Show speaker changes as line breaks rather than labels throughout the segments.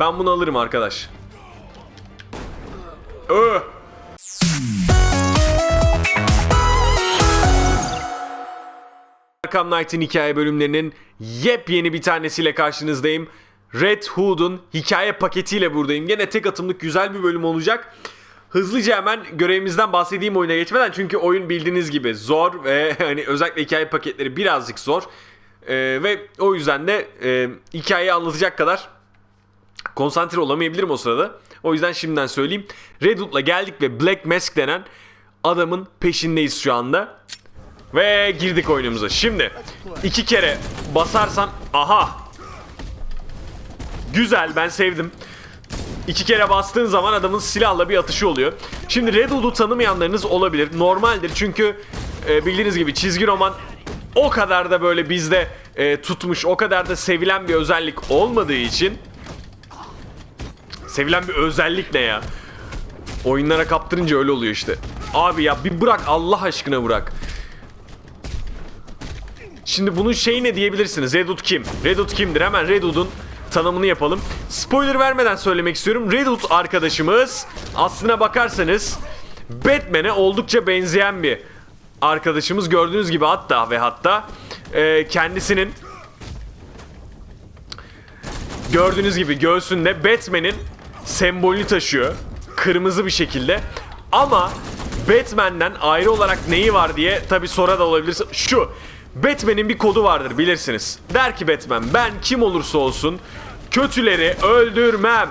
Ben bunu alırım arkadaş. Öh! Arkham Knight'in hikaye bölümlerinin yepyeni bir tanesiyle karşınızdayım. Red Hood'un hikaye paketiyle buradayım. Gene tek atımlık güzel bir bölüm olacak. Hızlıca hemen görevimizden bahsedeyim oyuna geçmeden çünkü oyun bildiğiniz gibi zor ve hani özellikle hikaye paketleri birazcık zor. Ee, ve o yüzden de e, hikayeyi anlatacak kadar konsantre olamayabilirim o sırada. O yüzden şimdiden söyleyeyim. Red Hood'la geldik ve Black Mask denen adamın peşindeyiz şu anda. Ve girdik oyunumuza. Şimdi iki kere basarsan aha. Güzel ben sevdim. İki kere bastığın zaman adamın silahla bir atışı oluyor. Şimdi Red Hood'u tanımayanlarınız olabilir. Normaldir çünkü e, bildiğiniz gibi çizgi roman o kadar da böyle bizde e, tutmuş, o kadar da sevilen bir özellik olmadığı için sevilen bir özellik ne ya? Oyunlara kaptırınca öyle oluyor işte. Abi ya bir bırak Allah aşkına bırak. Şimdi bunun şeyi ne diyebilirsiniz? Redwood kim? Redwood kimdir? Hemen Redwood'un tanımını yapalım. Spoiler vermeden söylemek istiyorum. Redwood arkadaşımız aslına bakarsanız Batman'e oldukça benzeyen bir arkadaşımız. Gördüğünüz gibi hatta ve hatta e, kendisinin gördüğünüz gibi göğsünde Batman'in sembolünü taşıyor. Kırmızı bir şekilde. Ama Batman'den ayrı olarak neyi var diye tabi sonra da olabilir. Şu Batman'in bir kodu vardır bilirsiniz. Der ki Batman ben kim olursa olsun kötüleri öldürmem.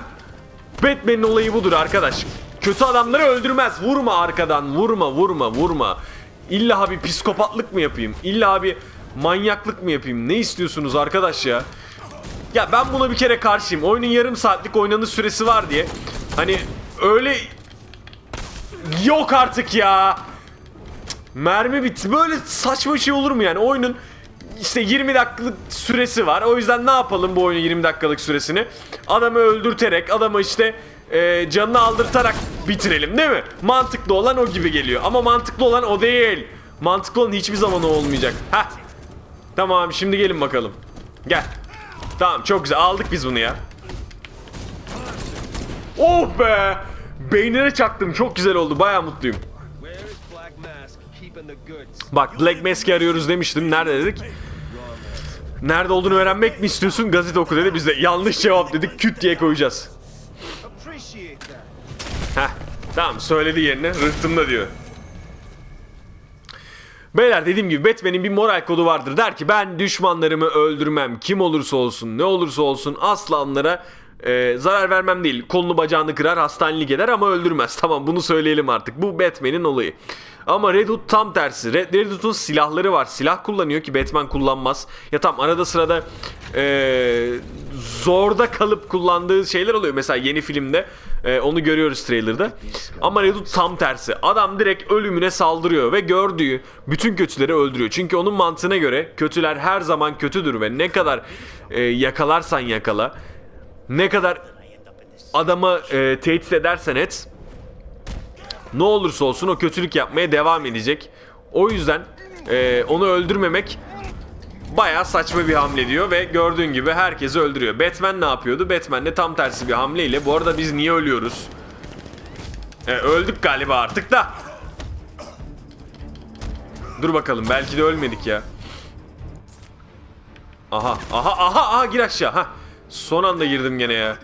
Batman'in olayı budur arkadaş. Kötü adamları öldürmez. Vurma arkadan. Vurma vurma vurma. İlla bir psikopatlık mı yapayım? İlla bir manyaklık mı yapayım? Ne istiyorsunuz arkadaş ya? Ya ben buna bir kere karşıyım. Oyunun yarım saatlik oynanış süresi var diye. Hani öyle yok artık ya. Mermi bitti. Böyle saçma şey olur mu yani? Oyunun işte 20 dakikalık süresi var. O yüzden ne yapalım bu oyunun 20 dakikalık süresini? Adamı öldürterek, adamı işte e, canını aldırtarak bitirelim değil mi? Mantıklı olan o gibi geliyor. Ama mantıklı olan o değil. Mantıklı olan hiçbir zaman o olmayacak. Heh. Tamam şimdi gelin bakalım. Gel. Tamam çok güzel aldık biz bunu ya. Oh be! Beynine çaktım çok güzel oldu baya mutluyum. Bak Black Mask'i arıyoruz demiştim. Nerede dedik? Nerede olduğunu öğrenmek mi istiyorsun? Gazete oku dedi. Biz de yanlış cevap dedik. Küt diye koyacağız. Heh. Tamam söyledi yerine. Rıhtımda diyor. Beyler dediğim gibi Batman'in bir moral kodu vardır. Der ki ben düşmanlarımı öldürmem. Kim olursa olsun, ne olursa olsun asla onlara e, zarar vermem değil. Kolunu bacağını kırar, hastanelik eder ama öldürmez. Tamam bunu söyleyelim artık. Bu Batman'in olayı. Ama Red Hood tam tersi. Red, Red Hood'un silahları var. Silah kullanıyor ki Batman kullanmaz. Ya tam arada sırada e, zorda kalıp kullandığı şeyler oluyor. Mesela yeni filmde e, onu görüyoruz trailer'da. Ama Red Hood tam tersi. Adam direkt ölümüne saldırıyor ve gördüğü bütün kötüleri öldürüyor. Çünkü onun mantığına göre kötüler her zaman kötüdür ve ne kadar e, yakalarsan yakala, ne kadar adama e, tehdit edersen et, ne olursa olsun o kötülük yapmaya devam edecek. O yüzden e, onu öldürmemek bayağı saçma bir hamle diyor ve gördüğün gibi herkesi öldürüyor. Batman ne yapıyordu? Batman de tam tersi bir hamleyle. Bu arada biz niye ölüyoruz? E, öldük galiba artık da. Dur bakalım belki de ölmedik ya. Aha aha aha aha gir aşağı. Ha. Son anda girdim gene ya.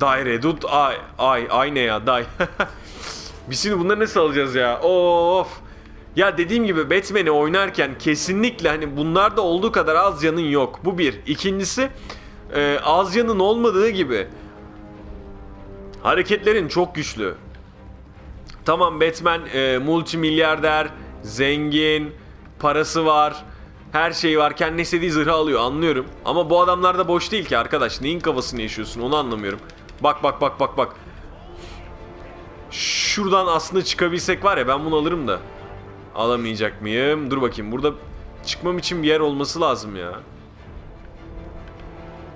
Daire tut ay ay ay ne ya day. Biz şimdi bunları nasıl alacağız ya? Of. Ya dediğim gibi Batman'i oynarken kesinlikle hani bunlarda olduğu kadar az canın yok. Bu bir. İkincisi e, az canın olmadığı gibi hareketlerin çok güçlü. Tamam Batman e, multimilyarder, zengin, parası var, her şeyi var. Kendi istediği zırhı alıyor anlıyorum. Ama bu adamlar da boş değil ki arkadaş. Neyin kafasını yaşıyorsun onu anlamıyorum. Bak bak bak bak bak. Şuradan aslında çıkabilsek var ya ben bunu alırım da. Alamayacak mıyım? Dur bakayım burada çıkmam için bir yer olması lazım ya.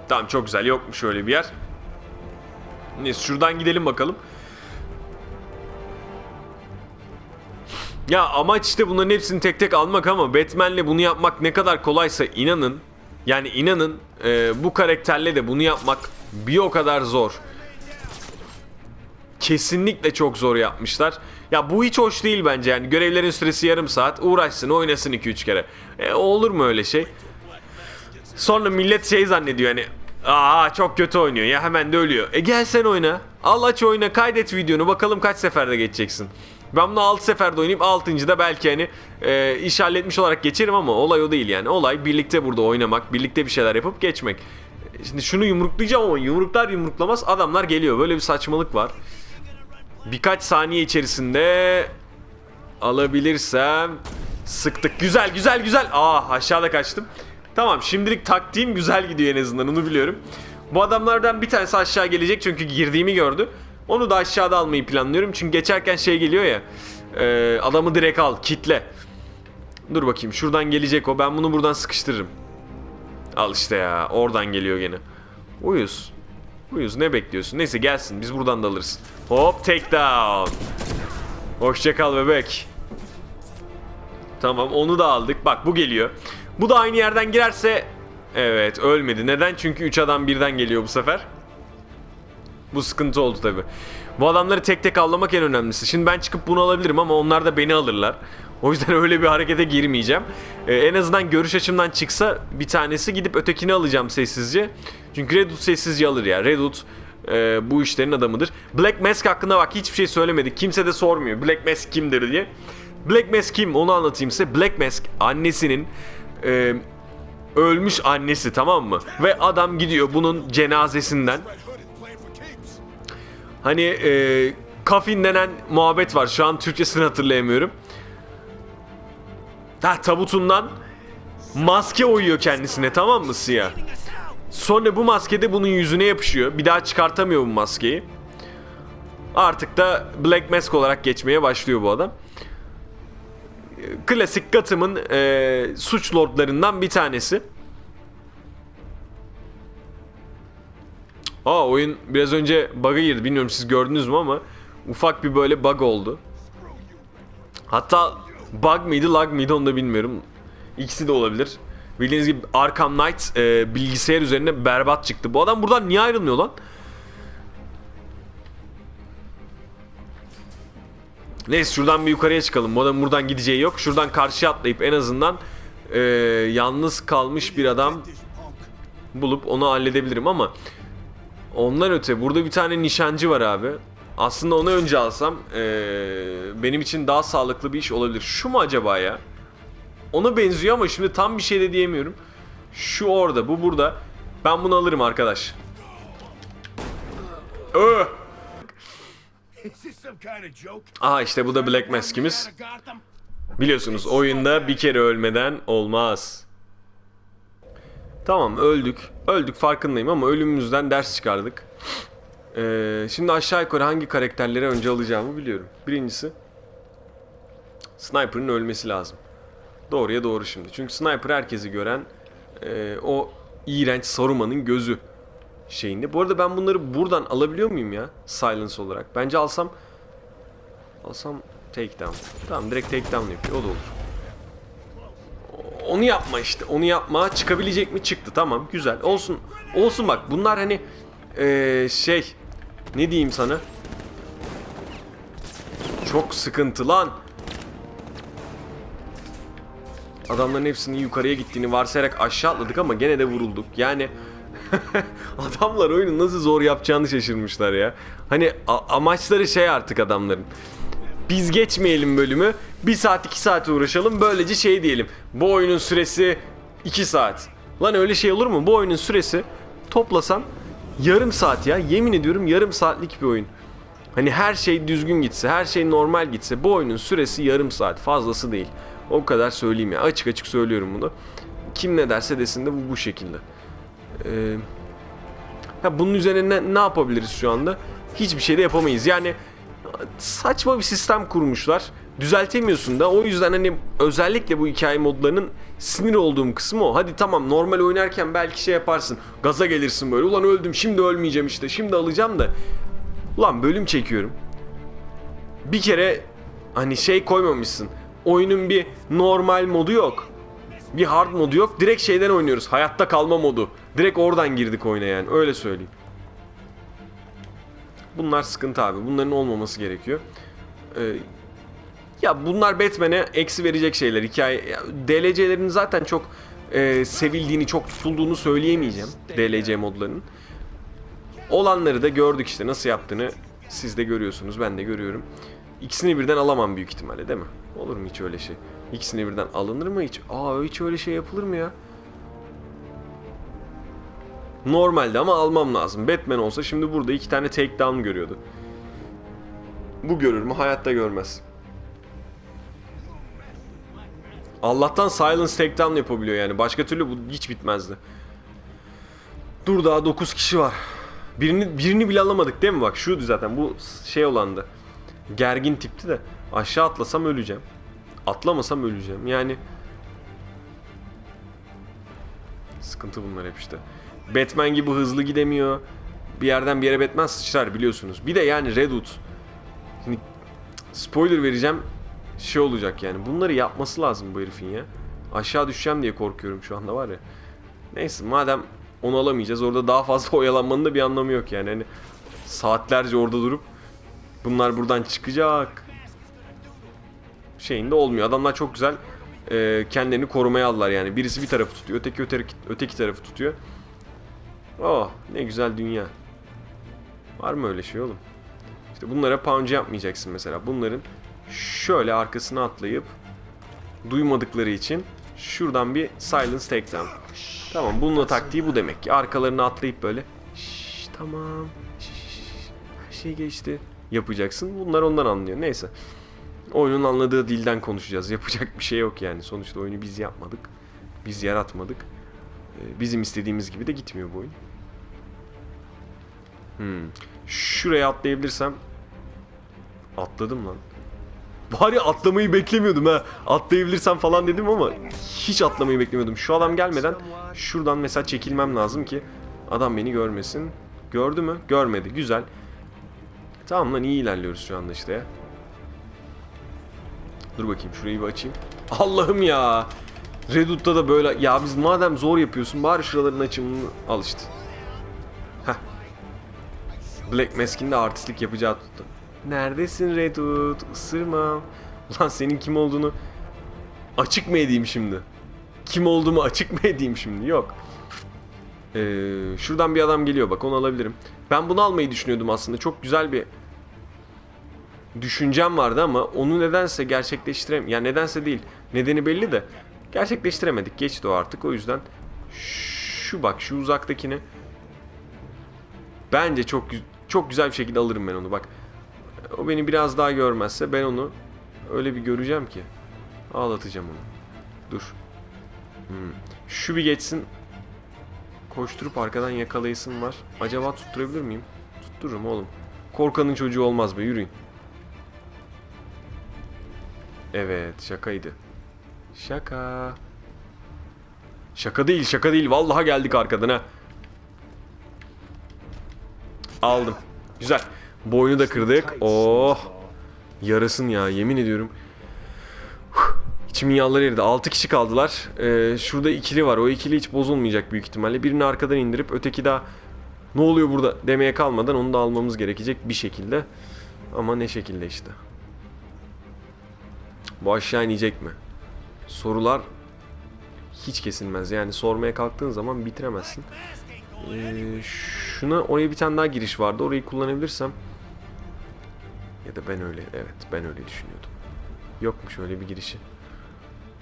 Tamam çok güzel yokmuş öyle bir yer. Neyse şuradan gidelim bakalım. Ya amaç işte bunların hepsini tek tek almak ama Batman'le bunu yapmak ne kadar kolaysa inanın yani inanın e, bu karakterle de bunu yapmak Bir o kadar zor. Kesinlikle çok zor yapmışlar. Ya bu hiç hoş değil bence yani. Görevlerin süresi yarım saat. Uğraşsın oynasın 2-3 kere. E, olur mu öyle şey? Sonra millet şey zannediyor hani Aa çok kötü oynuyor ya hemen de ölüyor. E gel sen oyna. Al aç oyna kaydet videonu bakalım kaç seferde geçeceksin. Ben bunu 6 seferde oynayıp 6. da belki hani e, iş halletmiş olarak geçerim ama olay o değil yani. Olay birlikte burada oynamak, birlikte bir şeyler yapıp geçmek. E, Şimdi şunu yumruklayacağım ama yumruklar yumruklamaz adamlar geliyor. Böyle bir saçmalık var. Birkaç saniye içerisinde alabilirsem sıktık. Güzel güzel güzel. Aa aşağıda kaçtım. Tamam şimdilik taktiğim güzel gidiyor en azından onu biliyorum. Bu adamlardan bir tanesi aşağı gelecek çünkü girdiğimi gördü. Onu da aşağıda almayı planlıyorum. Çünkü geçerken şey geliyor ya. e, adamı direkt al, kitle. Dur bakayım şuradan gelecek o. Ben bunu buradan sıkıştırırım. Al işte ya. Oradan geliyor gene. Uyuz. Uyuz ne bekliyorsun? Neyse gelsin biz buradan da alırız. Hop takedown. Hoşça kal bebek. Tamam onu da aldık. Bak bu geliyor. Bu da aynı yerden girerse evet ölmedi. Neden? Çünkü 3 adam birden geliyor bu sefer. Bu sıkıntı oldu tabi. Bu adamları tek tek avlamak en önemlisi. Şimdi ben çıkıp bunu alabilirim ama onlar da beni alırlar. O yüzden öyle bir harekete girmeyeceğim. Ee, en azından görüş açımdan çıksa bir tanesi gidip ötekini alacağım sessizce. Çünkü Redut sessizce alır ya. Redut e, bu işlerin adamıdır. Black Mask hakkında bak hiçbir şey söylemedik. Kimse de sormuyor Black Mask kimdir diye. Black Mask kim onu anlatayım size. Black Mask annesinin e, ölmüş annesi tamam mı? Ve adam gidiyor bunun cenazesinden Hani e, kafin denen muhabbet var. Şu an Türkçesini hatırlayamıyorum. Ha tabutundan maske oyuyor kendisine tamam mı siyah? Sonra bu maske de bunun yüzüne yapışıyor. Bir daha çıkartamıyor bu maskeyi. Artık da Black Mask olarak geçmeye başlıyor bu adam. Klasik Gotham'ın e, suç lordlarından bir tanesi. Aa oyun biraz önce bug'a girdi. Bilmiyorum siz gördünüz mü ama ufak bir böyle bug oldu. Hatta bug mıydı, lag mıydı onu da bilmiyorum. İkisi de olabilir. Bildiğiniz gibi Arkham Knight e, bilgisayar üzerine berbat çıktı. Bu adam buradan niye ayrılmıyor lan? Neyse şuradan bir yukarıya çıkalım. Bu adamın buradan gideceği yok. Şuradan karşıya atlayıp en azından e, yalnız kalmış bir adam bulup onu halledebilirim ama Ondan öte burada bir tane nişancı var abi. Aslında onu önce alsam eee, benim için daha sağlıklı bir iş olabilir. Şu mu acaba ya? Ona benziyor ama şimdi tam bir şey de diyemiyorum. Şu orada, bu burada. Ben bunu alırım arkadaş. Öh! Aha işte bu da Black Mask'imiz. Biliyorsunuz oyunda bir kere ölmeden olmaz. Tamam öldük. Öldük farkındayım ama ölümümüzden ders çıkardık. Ee, şimdi aşağı yukarı hangi karakterleri önce alacağımı biliyorum. Birincisi Sniper'ın ölmesi lazım. Doğruya doğru şimdi. Çünkü Sniper herkesi gören e, o iğrenç Saruman'ın gözü şeyinde. Bu arada ben bunları buradan alabiliyor muyum ya? Silence olarak. Bence alsam alsam takedown. Tamam direkt takedown yapıyor. O da olur. Onu yapma işte. Onu yapma. Çıkabilecek mi? Çıktı. Tamam. Güzel. Olsun. Olsun bak. Bunlar hani eee, şey ne diyeyim sana? Çok sıkıntı lan. Adamların hepsinin yukarıya gittiğini varsayarak aşağı atladık ama gene de vurulduk. Yani adamlar oyunu nasıl zor yapacağını şaşırmışlar ya. Hani amaçları şey artık adamların. Biz geçmeyelim bölümü. 1 saat 2 saat uğraşalım. Böylece şey diyelim. Bu oyunun süresi 2 saat. Lan öyle şey olur mu? Bu oyunun süresi toplasan yarım saat ya. Yemin ediyorum yarım saatlik bir oyun. Hani her şey düzgün gitse, her şey normal gitse bu oyunun süresi yarım saat. Fazlası değil. O kadar söyleyeyim ya. Açık açık söylüyorum bunu. Kim ne derse desin de bu bu şekilde. Ee, ha bunun üzerine ne, ne yapabiliriz şu anda? Hiçbir şey de yapamayız. Yani saçma bir sistem kurmuşlar. Düzeltemiyorsun da o yüzden hani özellikle bu hikaye modlarının sinir olduğum kısmı o. Hadi tamam normal oynarken belki şey yaparsın. Gaza gelirsin böyle. Ulan öldüm şimdi ölmeyeceğim işte. Şimdi alacağım da. Ulan bölüm çekiyorum. Bir kere hani şey koymamışsın. Oyunun bir normal modu yok. Bir hard modu yok. Direkt şeyden oynuyoruz. Hayatta kalma modu. Direkt oradan girdik oyuna yani. Öyle söyleyeyim. Bunlar sıkıntı abi. Bunların olmaması gerekiyor. Ee, ya bunlar Batman'e eksi verecek şeyler. Hikaye DLC'lerin zaten çok e, sevildiğini, çok tutulduğunu söyleyemeyeceğim. DLC modlarının. Olanları da gördük işte nasıl yaptığını siz de görüyorsunuz, ben de görüyorum. İkisini birden alamam büyük ihtimalle değil mi? Olur mu hiç öyle şey? İkisini birden alınır mı hiç? Aa hiç öyle şey yapılır mı ya? Normalde ama almam lazım. Batman olsa şimdi burada iki tane takedown görüyordu. Bu görür mü? Hayatta görmez. Allah'tan silence takedown yapabiliyor yani. Başka türlü bu hiç bitmezdi. Dur daha 9 kişi var. Birini birini bile alamadık değil mi? Bak şuydu zaten bu şey olandı. Gergin tipti de aşağı atlasam öleceğim. Atlamasam öleceğim. Yani sıkıntı bunlar hep işte. Batman gibi hızlı gidemiyor. Bir yerden bir yere Batman sıçrar biliyorsunuz. Bir de yani Redwood. Şimdi spoiler vereceğim. Şey olacak yani. Bunları yapması lazım bu herifin ya. Aşağı düşeceğim diye korkuyorum şu anda var ya. Neyse madem onu alamayacağız orada daha fazla oyalanmanın da bir anlamı yok yani. Hani saatlerce orada durup bunlar buradan çıkacak şeyinde olmuyor. Adamlar çok güzel e, kendilerini korumaya aldılar yani. Birisi bir tarafı tutuyor, öteki öteki, öteki tarafı tutuyor. Oh ne güzel dünya. Var mı öyle şey oğlum? İşte bunlara pounce yapmayacaksın mesela. Bunların şöyle arkasına atlayıp duymadıkları için şuradan bir silence takedown. Tamam bunun taktiği bu demek ki. Arkalarına atlayıp böyle Şşş tamam. Şşş, her şey geçti. Yapacaksın. Bunlar ondan anlıyor. Neyse. Oyunun anladığı dilden konuşacağız. Yapacak bir şey yok yani. Sonuçta oyunu biz yapmadık. Biz yaratmadık. Ee, Bizim istediğimiz gibi de gitmiyor bu oyun. Hmm. Şuraya atlayabilirsem Atladım lan. Bari atlamayı beklemiyordum ha. Atlayabilirsem falan dedim ama hiç atlamayı beklemiyordum. Şu adam gelmeden şuradan mesela çekilmem lazım ki adam beni görmesin. Gördü mü? Görmedi. Güzel. Tamam lan iyi ilerliyoruz şu anda işte ya. Dur bakayım şurayı bir açayım. Allah'ım ya. Redut'ta da böyle ya biz madem zor yapıyorsun bari şuraların açımını al işte. Heh. Black Mask'in de artistlik yapacağı tuttu. Neredesin Redut? Isırmam. Ulan senin kim olduğunu açık mı edeyim şimdi? Kim olduğumu açık mı edeyim şimdi? Yok. Ee, şuradan bir adam geliyor bak onu alabilirim. Ben bunu almayı düşünüyordum aslında. Çok güzel bir düşüncem vardı ama onu nedense gerçekleştirem yani nedense değil. Nedeni belli de gerçekleştiremedik. Geçti o artık. O yüzden şu bak şu uzaktakini bence çok çok güzel bir şekilde alırım ben onu bak. O beni biraz daha görmezse ben onu öyle bir göreceğim ki ağlatacağım onu. Dur. Hmm. Şu bir geçsin. Koşturup arkadan yakalayasım var. Acaba tutturabilir miyim? Tuttururum oğlum. Korkanın çocuğu olmaz be yürüyün. Evet şakaydı. Şaka. Şaka değil şaka değil. Vallahi geldik arkadan ha. Aldım. Güzel. Boynu da kırdık. Oh. Yarasın ya yemin ediyorum. İçimin yağları eridi. 6 kişi kaldılar. Ee, şurada ikili var. O ikili hiç bozulmayacak büyük ihtimalle. Birini arkadan indirip öteki daha ne oluyor burada demeye kalmadan onu da almamız gerekecek bir şekilde. Ama ne şekilde işte. Bu aşağı inecek mi? Sorular hiç kesilmez. Yani sormaya kalktığın zaman bitiremezsin. Ee, şuna oraya bir tane daha giriş vardı. Orayı kullanabilirsem ya da ben öyle evet ben öyle düşünüyordum. Yokmuş öyle bir girişi.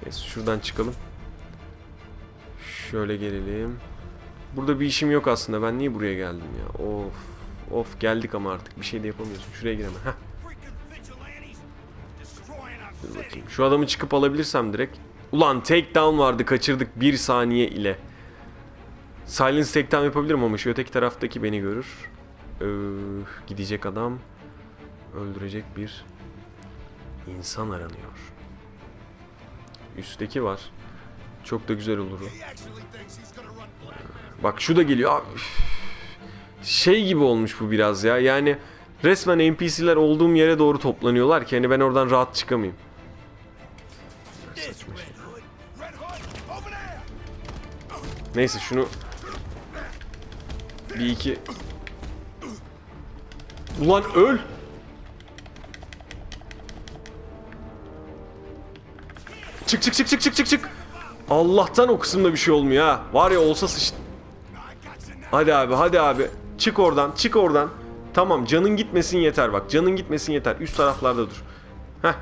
Neyse şuradan çıkalım. Şöyle gelelim. Burada bir işim yok aslında. Ben niye buraya geldim ya? Of. Of geldik ama artık bir şey de yapamıyorsun. Şuraya giremem. Heh. Dur bakayım. Şu adamı çıkıp alabilirsem direkt. Ulan takedown vardı kaçırdık bir saniye ile. Silence takedown yapabilirim ama şu öteki taraftaki beni görür. Öf, gidecek adam. Öldürecek bir insan aranıyor. Üstteki var. Çok da güzel olur o. Bak şu da geliyor. Şey gibi olmuş bu biraz ya. Yani resmen NPC'ler olduğum yere doğru toplanıyorlar ki hani ben oradan rahat çıkamayayım. Neyse şunu bir iki Ulan öl. Çık çık çık çık çık çık çık. Allah'tan o kısımda bir şey olmuyor ha. Var ya olsa sıç... Hadi abi hadi abi. Çık oradan çık oradan. Tamam canın gitmesin yeter bak. Canın gitmesin yeter. Üst taraflarda dur. Heh.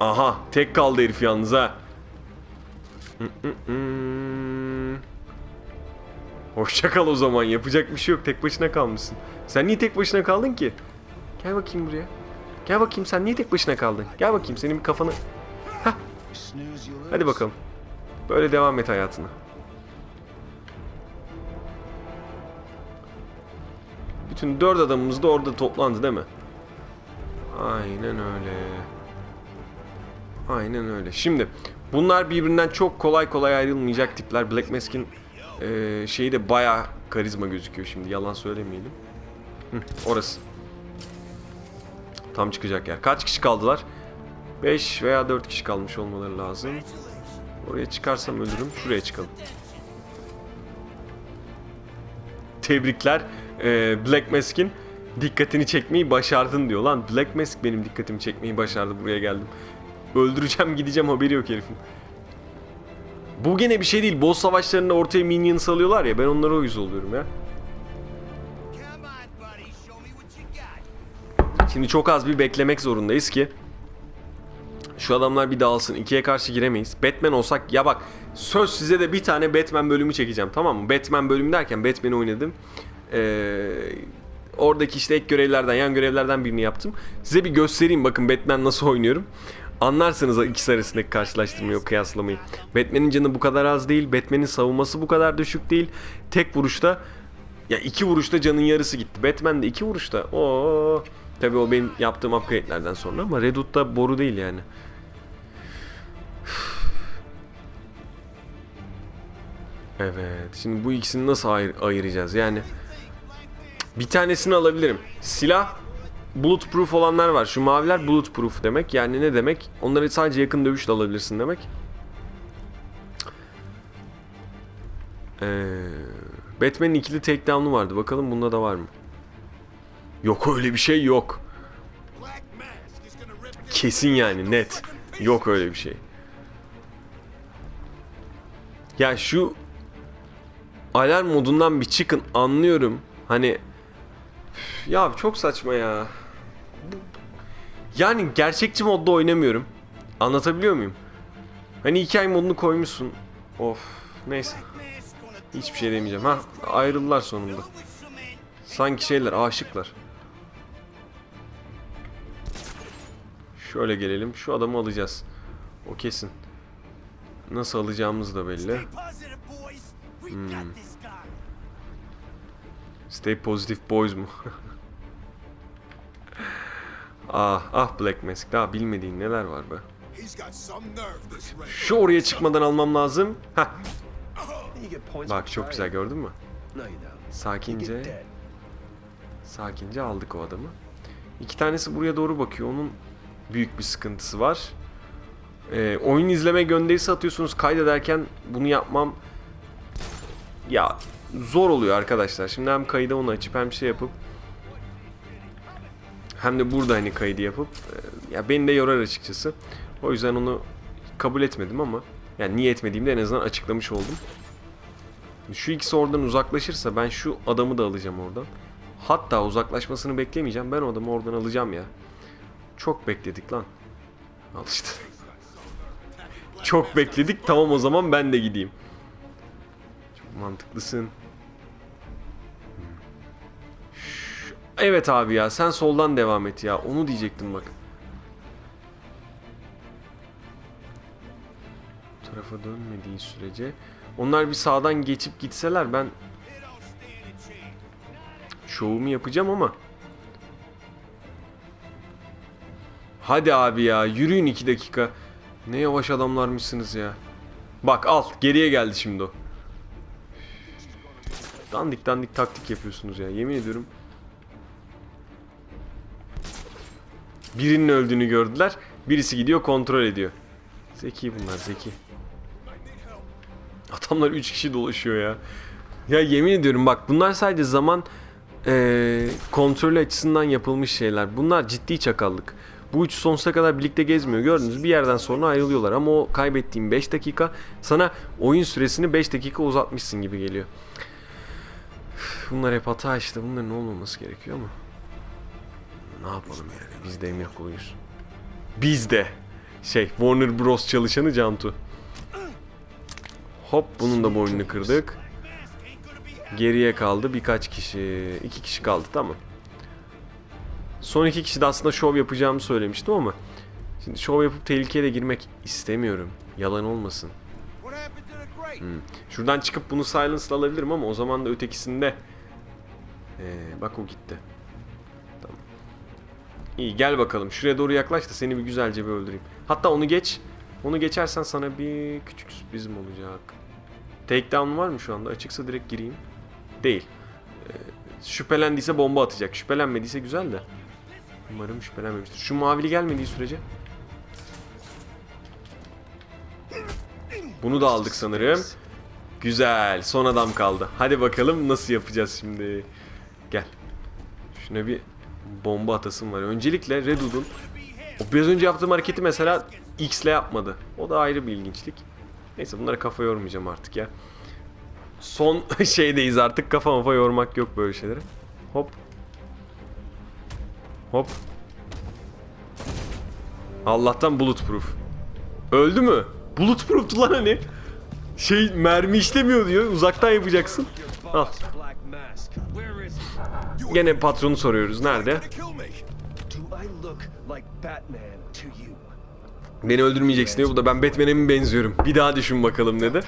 Aha tek kaldı herif yalnız ha. Hoşça kal o zaman. Yapacak bir şey yok. Tek başına kalmışsın. Sen niye tek başına kaldın ki? Gel bakayım buraya. Gel bakayım sen niye tek başına kaldın? Gel bakayım senin bir kafanı... Hadi bakalım. Böyle devam et hayatına. Bütün dört adamımız da orada toplandı değil mi? Aynen öyle. Aynen öyle. Şimdi bunlar birbirinden çok kolay kolay ayrılmayacak tipler. Black Mask'in eee, şeyi de bayağı karizma gözüküyor şimdi. Yalan söylemeyelim. Hı, orası. Tam çıkacak yer. Kaç kişi kaldılar? 5 veya 4 kişi kalmış olmaları lazım. Oraya çıkarsam ölürüm. Şuraya çıkalım. Tebrikler. Ee, Black Mask'in dikkatini çekmeyi başardın diyor. Lan Black Mask benim dikkatimi çekmeyi başardı buraya geldim. Öldüreceğim gideceğim haberi yok herifin. Bu gene bir şey değil. Boss savaşlarında ortaya minion salıyorlar ya. Ben onlara uyuz oluyorum ya. Şimdi çok az bir beklemek zorundayız ki şu adamlar bir dağılsın. İkiye karşı giremeyiz. Batman olsak ya bak söz size de bir tane Batman bölümü çekeceğim tamam mı? Batman bölümü derken Batman'i oynadım. Ee, oradaki işte ek görevlerden, yan görevlerden birini yaptım. Size bir göstereyim bakın Batman nasıl oynuyorum. Anlarsınız ikisi arasındaki karşılaştırmayı, kıyaslamayı. Batman'in canı bu kadar az değil. Batman'in savunması bu kadar düşük değil. Tek vuruşta ya iki vuruşta canın yarısı gitti. Batman de iki vuruşta. Oo. Tabii o benim yaptığım upgrade'lerden sonra ama Redut'ta boru değil yani. Evet. Şimdi bu ikisini nasıl ayır- ayıracağız? Yani bir tanesini alabilirim. Silah bulletproof olanlar var. Şu maviler bulletproof demek. Yani ne demek? Onları sadece yakın dövüşle alabilirsin demek. Ee, Batman'in ikili takedown'u vardı. Bakalım bunda da var mı? Yok öyle bir şey yok. Kesin yani net. Yok öyle bir şey. Ya şu alarm modundan bir çıkın anlıyorum. Hani ya çok saçma ya. Yani gerçekçi modda oynamıyorum. Anlatabiliyor muyum? Hani hikaye modunu koymuşsun. Of neyse. Hiçbir şey demeyeceğim. Ha ayrıldılar sonunda. Sanki şeyler aşıklar. Şöyle gelelim. Şu adamı alacağız. O kesin. Nasıl alacağımız da belli. Hmm. Stay positive boys mu? ah ah Black Mask. Daha bilmediğin neler var be. Şu oraya çıkmadan almam lazım.
Get points
Bak çok güzel gördün mü? Sakince. Sakince aldık o adamı. İki tanesi buraya doğru bakıyor. Onun büyük bir sıkıntısı var. Ee, oyun izleme gönderisi atıyorsunuz kaydederken bunu yapmam ya zor oluyor arkadaşlar. Şimdi hem kaydı onu açıp hem şey yapıp hem de burada hani kaydı yapıp e, ya beni de yorar açıkçası. O yüzden onu kabul etmedim ama yani niye etmediğimde en azından açıklamış oldum. Şu ikisi oradan uzaklaşırsa ben şu adamı da alacağım oradan. Hatta uzaklaşmasını beklemeyeceğim. Ben o adamı oradan alacağım ya. Çok bekledik lan. Al. Çok bekledik. Tamam o zaman ben de gideyim. Mantıklısın. Hmm. Evet abi ya sen soldan devam et ya. Onu diyecektim bak. Bu tarafa dönmediği sürece. Onlar bir sağdan geçip gitseler ben şovumu yapacağım ama. Hadi abi ya yürüyün iki dakika. Ne yavaş adamlarmışsınız ya. Bak al geriye geldi şimdi o. Dandik dandik taktik yapıyorsunuz ya yemin ediyorum. Birinin öldüğünü gördüler. Birisi gidiyor kontrol ediyor. Zeki bunlar zeki. Adamlar 3 kişi dolaşıyor ya. Ya yemin ediyorum bak bunlar sadece zaman eee kontrol açısından yapılmış şeyler. Bunlar ciddi çakallık. Bu üç sonsuza kadar birlikte gezmiyor. Gördünüz bir yerden sonra ayrılıyorlar. Ama o kaybettiğin 5 dakika sana oyun süresini 5 dakika uzatmışsın gibi geliyor. Bunlar hep hata işte. Bunların olmaması gerekiyor ama. Ne yapalım yani? Biz de emir kuluyuz. Biz de. Şey Warner Bros çalışanı Cantu. Hop bunun da boynunu kırdık. Geriye kaldı birkaç kişi. iki kişi kaldı tamam. Son iki kişi de aslında şov yapacağımı söylemiştim ama Şimdi şov yapıp tehlikeye de girmek istemiyorum. Yalan olmasın. Hmm. Şuradan çıkıp bunu silence'la alabilirim ama o zaman da ötekisinde ee, bak o gitti. Tamam. İyi gel bakalım. Şuraya doğru yaklaş da seni bir güzelce bir öldüreyim. Hatta onu geç. Onu geçersen sana bir küçük sürprizim olacak. Takedown var mı şu anda? Açıksa direkt gireyim. Değil. Ee, şüphelendiyse bomba atacak. Şüphelenmediyse güzel de. Umarım şüphelenmemiştir. Şu mavili gelmediği sürece. Bunu da aldık sanırım. Güzel. Son adam kaldı. Hadi bakalım nasıl yapacağız şimdi. Gel. Şuna bir bomba atasım var. Öncelikle Redwood'un biraz önce yaptığım hareketi mesela X'le yapmadı. O da ayrı bir ilginçlik. Neyse bunlara kafa yormayacağım artık ya. Son şeydeyiz artık. Kafa mafa yormak yok böyle şeylere. Hop. Hop. Allah'tan bulletproof. Öldü mü? Bulletproof'tu lan hani. Şey mermi işlemiyor diyor. Uzaktan yapacaksın. Al. Gene patronu soruyoruz. Nerede? Beni öldürmeyeceksin diyor. Bu da ben Batman'e mi benziyorum? Bir daha düşün bakalım dedi.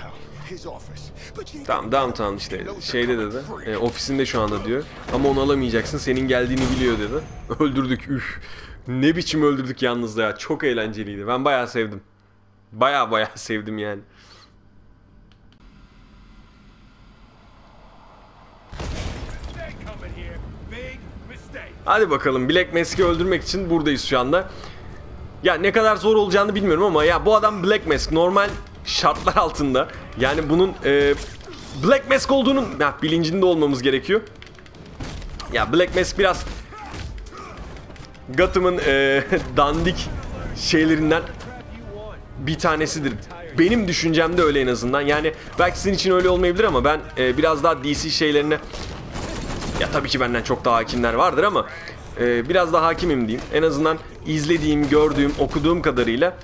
Tamam downtown işte şeyde dedi. E, ofisinde şu anda diyor. Ama onu alamayacaksın. Senin geldiğini biliyor dedi. Öldürdük. Üf. Ne biçim öldürdük yalnız ya. Çok eğlenceliydi. Ben bayağı sevdim. Bayağı bayağı sevdim yani. Hadi bakalım Black Mask'i öldürmek için buradayız şu anda. Ya ne kadar zor olacağını bilmiyorum ama ya bu adam Black Mask normal şartlar altında. Yani bunun e, Black Mask olduğunun ya, bilincinde olmamız gerekiyor. Ya Black Mask biraz Gotham'ın e, dandik şeylerinden bir tanesidir. Benim düşüncemde öyle en azından. Yani belki sizin için öyle olmayabilir ama ben e, biraz daha DC şeylerine ya tabii ki benden çok daha hakimler vardır ama e, biraz daha hakimim diyeyim. En azından izlediğim, gördüğüm, okuduğum kadarıyla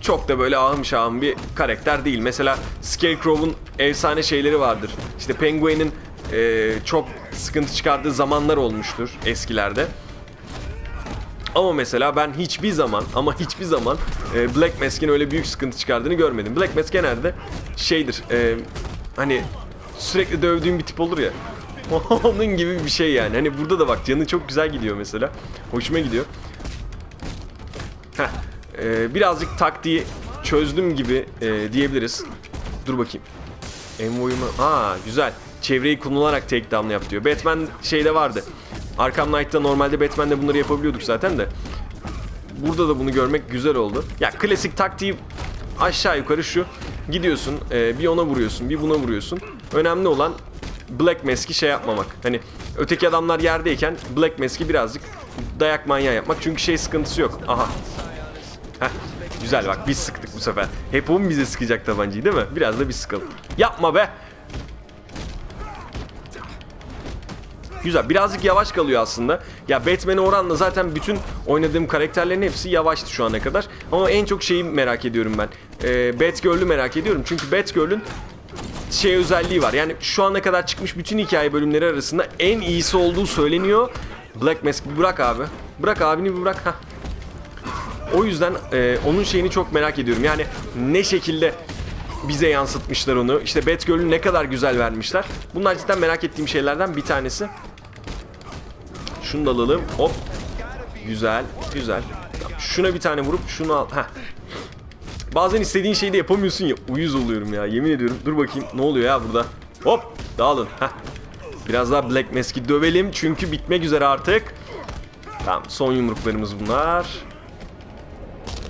çok da böyle ahım şahım bir karakter değil. Mesela Scarecrow'un efsane şeyleri vardır. İşte Penguin'in e, çok sıkıntı çıkardığı zamanlar olmuştur eskilerde. Ama mesela ben hiçbir zaman ama hiçbir zaman e, Black Mask'in öyle büyük sıkıntı çıkardığını görmedim. Black Mask genelde şeydir e, hani sürekli dövdüğüm bir tip olur ya. Onun gibi bir şey yani. Hani burada da bak canı çok güzel gidiyor mesela. Hoşuma gidiyor. Heh, e, birazcık taktiği çözdüm gibi e, diyebiliriz. Dur bakayım. Envoy'umu... Aa güzel. Çevreyi kullanarak takedown yap diyor. Batman şeyde vardı. Arkham Knight'ta normalde Batman'de bunları yapabiliyorduk zaten de. Burada da bunu görmek güzel oldu. Ya klasik taktiği aşağı yukarı şu. Gidiyorsun e, bir ona vuruyorsun bir buna vuruyorsun. Önemli olan Black Mask'i şey yapmamak. Hani öteki adamlar yerdeyken Black Mask'i birazcık dayak manyağı yapmak. Çünkü şey sıkıntısı yok. Aha. Heh, güzel bak biz sıktık bu sefer. Hep o bize sıkacak tabancayı değil mi? Biraz da biz sıkalım. Yapma be. Güzel. Birazcık yavaş kalıyor aslında. Ya Batman'e oranla zaten bütün oynadığım karakterlerin hepsi yavaştı şu ana kadar. Ama en çok şeyi merak ediyorum ben. Ee, Batgirl'ü merak ediyorum. Çünkü Batgirl'ün şey özelliği var. Yani şu ana kadar çıkmış bütün hikaye bölümleri arasında en iyisi olduğu söyleniyor. Black Mask bırak abi. Bırak abini bir bırak. Hah. O yüzden e, onun şeyini çok merak ediyorum. Yani ne şekilde bize yansıtmışlar onu. İşte Batgirl'ü ne kadar güzel vermişler. Bunlar cidden merak ettiğim şeylerden bir tanesi. Şunu da alalım. Hop. Güzel. Güzel. Şuna bir tane vurup şunu al. Heh. Bazen istediğin şeyi de yapamıyorsun ya. Uyuz oluyorum ya. Yemin ediyorum. Dur bakayım. Ne oluyor ya burada? Hop. Dağılın. Heh. Biraz daha Black Mask'i dövelim. Çünkü bitmek üzere artık. Tamam. Son yumruklarımız bunlar.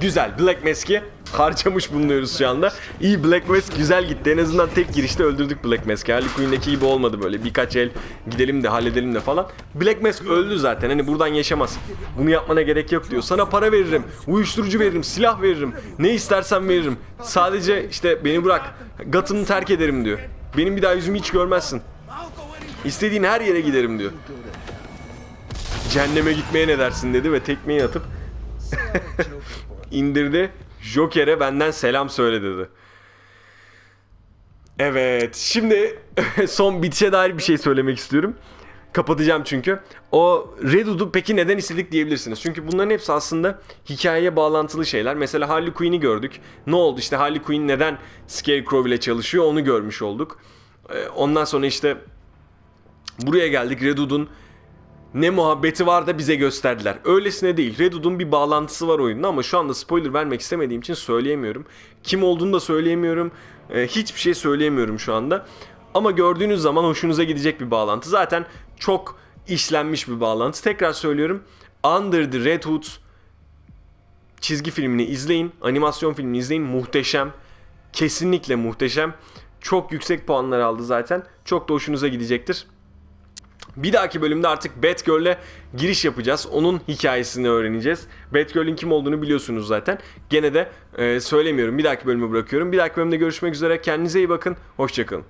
Güzel. Black Mask'i harcamış bulunuyoruz şu anda. İyi Black Mask güzel gitti. En azından tek girişte öldürdük Black Mask'ı. Harley Quinn'deki gibi olmadı böyle. Birkaç el gidelim de halledelim de falan. Black Mask öldü zaten. Hani buradan yaşamaz. Bunu yapmana gerek yok diyor. Sana para veririm. Uyuşturucu veririm. Silah veririm. Ne istersen veririm. Sadece işte beni bırak. Gotham'ı terk ederim diyor. Benim bir daha yüzümü hiç görmezsin. İstediğin her yere giderim diyor. Cehenneme gitmeye ne dersin dedi ve tekmeyi atıp indirdi. Joker'e benden selam söyle dedi. Evet, şimdi son bitişe dair bir şey söylemek istiyorum. Kapatacağım çünkü. O Redwood'u peki neden istedik diyebilirsiniz. Çünkü bunların hepsi aslında hikayeye bağlantılı şeyler. Mesela Harley Quinn'i gördük. Ne oldu işte Harley Quinn neden Scarecrow ile çalışıyor onu görmüş olduk. Ee, Ondan sonra işte buraya geldik. Redwood'un ne muhabbeti var da bize gösterdiler. Öylesine değil. Redwood'un bir bağlantısı var oyunun ama şu anda spoiler vermek istemediğim için söyleyemiyorum. Kim olduğunu da söyleyemiyorum. Ee, hiçbir şey söyleyemiyorum şu anda. Ama gördüğünüz zaman hoşunuza gidecek bir bağlantı. Zaten çok işlenmiş bir bağlantı. Tekrar söylüyorum. Under the Red Hood çizgi filmini izleyin. Animasyon filmini izleyin. Muhteşem. Kesinlikle muhteşem. Çok yüksek puanlar aldı zaten. Çok da hoşunuza gidecektir. Bir dahaki bölümde artık Batgirl'e giriş yapacağız. Onun hikayesini öğreneceğiz. Batgirl'in kim olduğunu biliyorsunuz zaten. Gene de e, söylemiyorum. Bir dahaki bölümü bırakıyorum. Bir dahaki bölümde görüşmek üzere. Kendinize iyi bakın. Hoşçakalın.